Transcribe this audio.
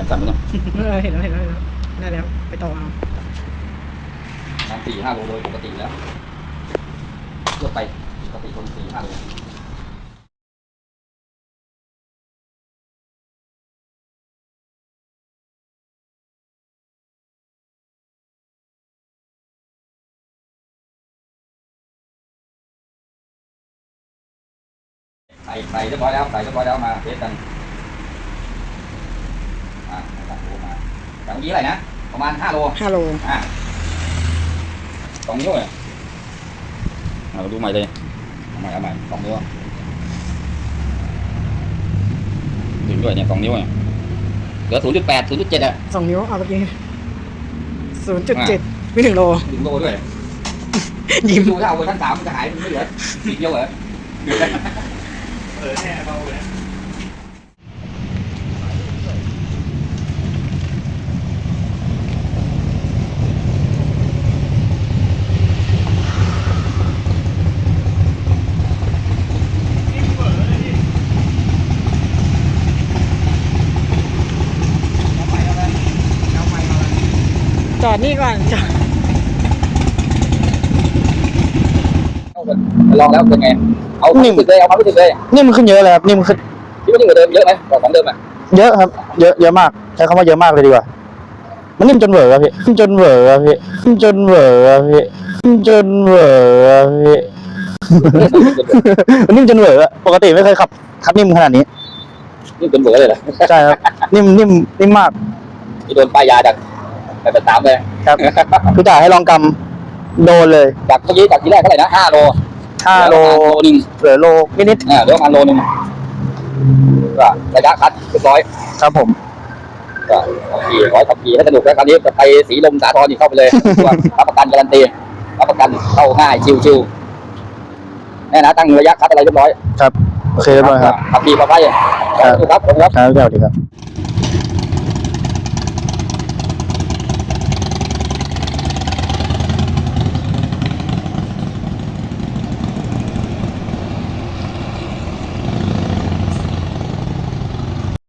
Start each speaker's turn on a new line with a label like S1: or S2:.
S1: จับสั่นไปเนาะ
S2: เออเห็นแล้วเห็นแล้วเห็นแล้วได้แล้วไปต่อเอา
S1: สามสี่ห้าโลโดยปกติแล้วทั่วไปปกติคนสี่ห้าโลใส่ใส่เรียบร้อยแล้วใส่เรียบร้อยแล้วมาเทสกันอ่าตัดโลมา จากเมื่อกี้อะไรนะ ประมาณห้าโล
S2: ห้าโล
S1: อะสองนิ้วเลยเอาดูใหม่เลยเอาใหม่เอาใหม่สองนิ้วอะถึงด้วยเนี่ยสองนิ้วเนี่ยเหลือศูนย์จุดแปดศูนย์จุดเจ็ดอะ
S2: สองนิ้วเอาเมื่อกี้ศูนย์จุดเจ็ดไม่ถึงโล
S1: ถึงโลด้วย
S2: ยิ้ม
S1: ดูถ้าเอาเวอร์ชันสามมันจะหายมันไม่เหลือสิบเดียวเหรอเหลือ
S3: เออแน่เบาเลย
S2: จอดนี่ก่อนจอด
S1: ลองแล้วเป็นไง เอาความรู้สึกเลยเอาความรู้สึกเลย
S4: นิ่มขึ้นเยอะเลยครับนิ่มขึ้น
S1: คิดว่านี่กว่าเดิมเยอะไหมกว่าของเดิมอะ
S4: เยอะครับ เยอะเยอะมากใช้คำว่าเยอะมากเลยดีกว่า มันนิ่มจนเหวอครับพี่ขึ้นจนเหวอครับพี่ขึ้นจนเหวอครับพี่ขึ้นจนเหวอครับพี่มันนิ่มจนเหวออะปกติไม่เคยขับขับนิ่มขนาดนี้
S1: นี่เป็นเบอร์เลยเหรอ
S4: ใช่ครับนิ่มนิ่มนิ่มมาก
S1: ที่โดนป้ายยาจากแบบสามเลย
S4: ครับ คือจ่ายให้ลองกำโดนเลย
S1: จากเมื่อกี้จากทีแรกเท่าไหร่นะห้าโล
S4: ห้าโล
S1: โลหนึ่ง
S4: เหลือโลนิด
S1: อ่าเหลือประมาณโลหนึ่งก็ระยะคัดเรียบร้อย
S4: ๆครับผม
S1: ก็ขับขี่ร้อยขับขี่ให้สนุกแล้วคราวนี้จะไปสีลมสาทรอีกเข้าไปเลยว่ารับประกันการันตีรับประกันเข้าง่ายชิวๆแน่นะตั้งระยะคัดอะไรเรียบร้อย
S4: ครับโอเคเรียบร้อยครับ
S1: ขับขี่ปลอดภัยขอบคุณครับขอบคุณครับ
S4: ครับสวัสดีครับ